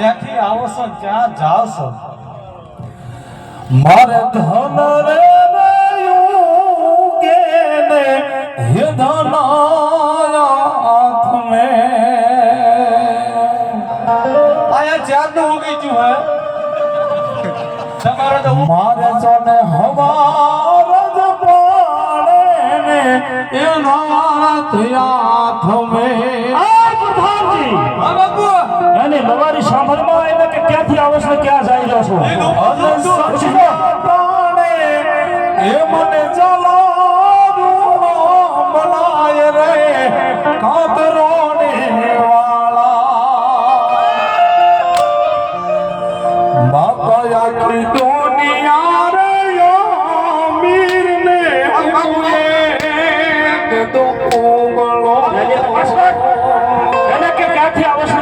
જ્યાંથી આવો છો, ત્યાં જાઓ છો. મારે ધન રે મારે સોને હવાર જ પાડે ને, એના હાથ મે છું. અને સચના પ્રાણે એ મને ચલારું મનાય દુનિયા રે મીર ને અંગે તો કે ક્યાંથી આવશે